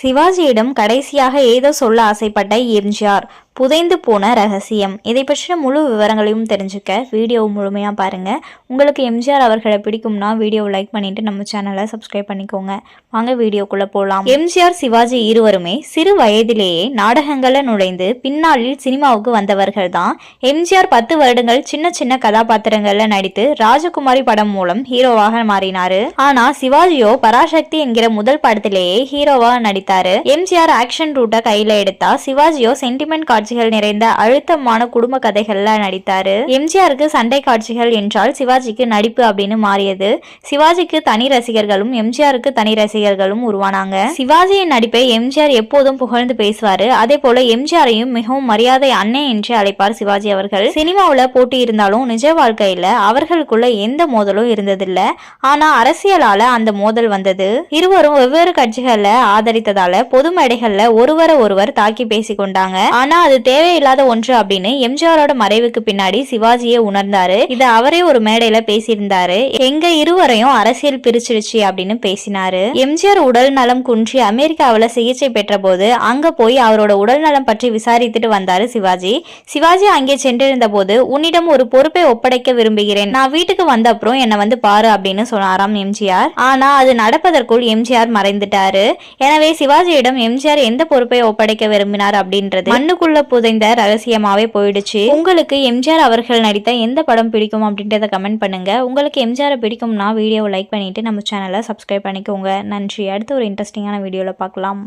சிவாஜியிடம் கடைசியாக ஏதோ சொல்ல ஆசைப்பட்ட எம்ஜிஆர். புதைந்து போன ரகசியம். இதை பற்றின முழு விவரங்களையும் தெரிஞ்சுக்க வீடியோ முழுமையாக பாருங்கள் உங்களுக்கு எம்ஜிஆர் அவர்களை பிடிக்கும்னா வீடியோவை லைக் பண்ணிட்டு நம்ம சேனலை சப்ஸ்கிரைப் பண்ணிக்கோங்க. வாங்க வீடியோக்குள்ளே போகலாம் எம்ஜிஆர் சிவாஜி இருவருமே சிறு வயதிலேயே நாடகங்களை நுழைந்து பின்னாளில் சினிமாவுக்கு வந்தவர்கள் தான். எம்ஜிஆர் பத்து வருடங்கள் சின்ன சின்ன கதாபாத்திரங்களில் நடித்து ராஜகுமாரி படம் மூலம் ஹீரோவாக மாறினாரு. ஆனா சிவாஜியோ பராசக்தி என்கிற முதல் படத்திலேயே ஹீரோவாக நடித்தார். எம்ஜிஆர் ஆக்ஷன் ரூட்டை கையில் எடுத்தா சிவாஜியோ சென்டிமெண்ட் காட்சி காட்சிகள் நிறைந்த அழுத்தமான குடும்ப கதைகள்ல நடித்தாரு. எம்ஜிஆருக்கு சண்டை காட்சிகள் என்றால் சிவாஜிக்கு நடிப்பு அப்படின்னு மாறியது. சிவாஜிக்கு தனி ரசிகர்களும் எம்ஜிஆருக்கு தனி ரசிகர்களும் உருவானாங்க. சிவாஜியின் நடிப்பை எம்ஜிஆர் எப்போதும் புகழ்ந்து பேசுவாரு. அதே போல எம்ஜிஆரையும் மிகவும் மரியாதை அன்னை என்று அழைப்பார் சிவாஜி அவர்கள். சினிமாவில் போட்டி இருந்தாலும் நிஜ வாழ்க்கையில அவர்களுக்குள்ள எந்த மோதலும் இருந்ததில்ல. ஆனா அரசியலால அந்த மோதல் வந்தது. இருவரும் வெவ்வேறு கட்சிகளை ஆதரித்ததால பொது மேடைகள்ல ஒருவரை ஒருவர் தாக்கி பேசிக்கொண்டாங்க. ஆனா அது அது தேவையில்லாத ஒன்று அப்படின்னு எம்ஜிஆரோட மறைவுக்கு பின்னாடி சிவாஜியே உணர்ந்தாரு. இத அவரே ஒரு மேடையில பேசியிருந்தாரு. எங்க இருவரையும் அரசியல் பிரிச்சிருச்சு அப்படின்னு பேசினாரு. எம்ஜிஆர் உடல் நலம் குன்றி அமெரிக்காவில் சிகிச்சை பெற்ற போது அங்க போய் அவரோட உடல் நலம் பற்றி விசாரித்துட்டு வந்தாரு சிவாஜி. சிவாஜி அங்கே சென்றிருந்த போது உன்னிடம் ஒரு பொறுப்பை ஒப்படைக்க விரும்புகிறேன். நான் வீட்டுக்கு வந்த அப்புறம் என்னை வந்து பாரு அப்படின்னு சொன்னாராம் எம்ஜிஆர். ஆனா அது நடப்பதற்குள் எம்ஜிஆர் மறைந்துட்டாரு. எனவே சிவாஜியிடம் எம்ஜிஆர் எந்த பொறுப்பை ஒப்படைக்க விரும்பினார் அப்படின்றது மண்ணுக்குள்ள புதைந்த ரகசியமாவே போயிடுச்சு. உங்களுக்கு எம்ஜிஆர் அவர்கள் நடித்த எந்த படம் பிடிக்கும் அப்படின்றத கமெண்ட் பண்ணுங்க. உங்களுக்கு எம்ஜிஆரை பிடிக்கும்னா வீடியோவை லைக் பண்ணிட்டு நம்ம சேனலை சப்ஸ்கிரைப் பண்ணிக்கோங்க. நன்றி. அடுத்த ஒரு இன்ட்ரெஸ்டிங்கான வீடியோவில் பார்க்கலாம்.